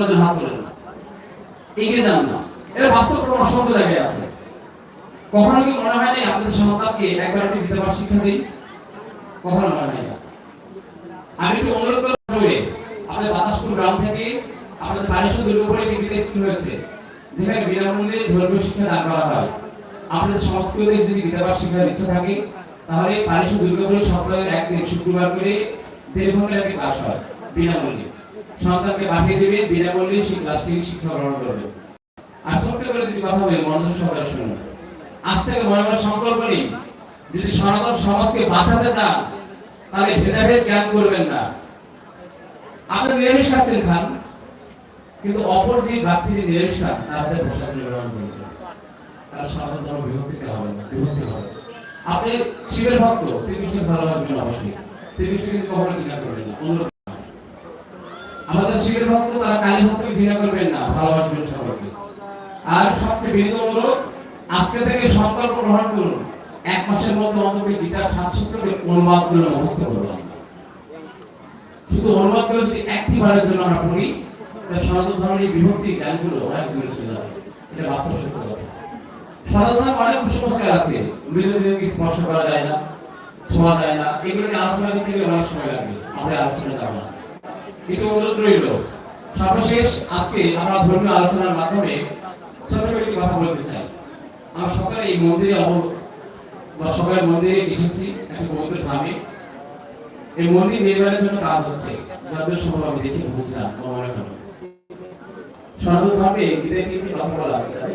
না এগিয়ে যান না, এর বাস্তব প্রমাণ অসংখ্য আছে। কখনো কি মনে হয় নাই আপনাদের সন্তানকে একবার একটি বিধবার শিক্ষা দিই? কখনো মনে হয় না। আমি একটু অনুরোধ জোরে আমাদের বাতাসপুর গ্রাম থেকে আমাদের পারিশ্ব দুর্গাপুরে ডিগ্রি স্কুল হয়েছে, যেখানে বিনামূল্যে ধর্মীয় শিক্ষা দান করা হয়। আপনাদের সংস্কৃতি যদি বিধবার শিক্ষার ইচ্ছা থাকে, তাহলে পারিশ্ব দুর্গাপুরের সপ্তাহের একদিন শুক্রবার করে দেড় ঘণ্টার একটি ক্লাস হয়, বিনামূল্যে। সন্তানকে পাঠিয়ে দেবে বিনামূল্যে সেই ক্লাসটি শিক্ষা গ্রহণ করবে। আর ছোট্ট করে যদি কথা বলি, মনোযোগ সহকারে শুনুন। আজ থেকে মনে মনে সংকল্প নিন, যদি সনাতন সমাজকে বাঁচাতে চান, তাহলে ভেদাভেদ জ্ঞান করবেন না? আপনি নিরামিষ খাচ্ছেন, খান। কিন্তু অপর যে ব্যক্তি যে নিরামিষ খান, তার হাতে প্রসাদ গ্রহণ করবেন তার সনাতন ধর্ম বিভক্তিতে হবে না, বিভক্তি হবে। আপনি শিবের ভক্ত, শ্রীকৃষ্ণের ভালোবাসবেন অবশ্যই। শ্রীকৃষ্ণ কিন্তু কখনো ঘৃণা করবেন না আমাদের শিবের ভক্ত, তারা কালী ভক্তকে ঘৃণা করবেন না, ভালোবাসবেন সকলকে। আর সবচেয়ে বিনীত অনুরোধ, আজকে থেকে সংকল্প গ্রহণ করুন। এক মাসের মধ্যে অন্তত গীতার সাতশো শ্লোকের অনুবাদ করে মুখস্থ করলাম শুধু অনুবাদ একটি বারের জন্য আমরা পড়ি সনাতন ধর্মের এই বিভক্তি অনেক দূরে চলে যাবে। এটা বাস্তব সত্য কথা। সনাতন ধর্মে অনেক কুসংস্কার আছে। মৃতদেহকে স্পর্শ করা যায় না, ছোঁয়া যায় না। এগুলো নিয়ে আলোচনা করতে গেলে অনেক সময় লাগবে। আমরা আলোচনা যাব না। রইল, সর্বশেষ আজকে আমরা ধর্মীয় আলোচনার মাধ্যমে ছোট কথা বলতে চাই। আমরা সকালে এই মন্দিরে বা সকালের মন্দিরে এসেছি, একটা পবিত্র ধামে। এই মন্দির নির্মাণের জন্য কাজ হচ্ছে যতদূর সম্ভব আমি দেখে বুঝলাম মনে হলো সনাতন ধর্মে তিনটি কথা বলা আছে, তাই?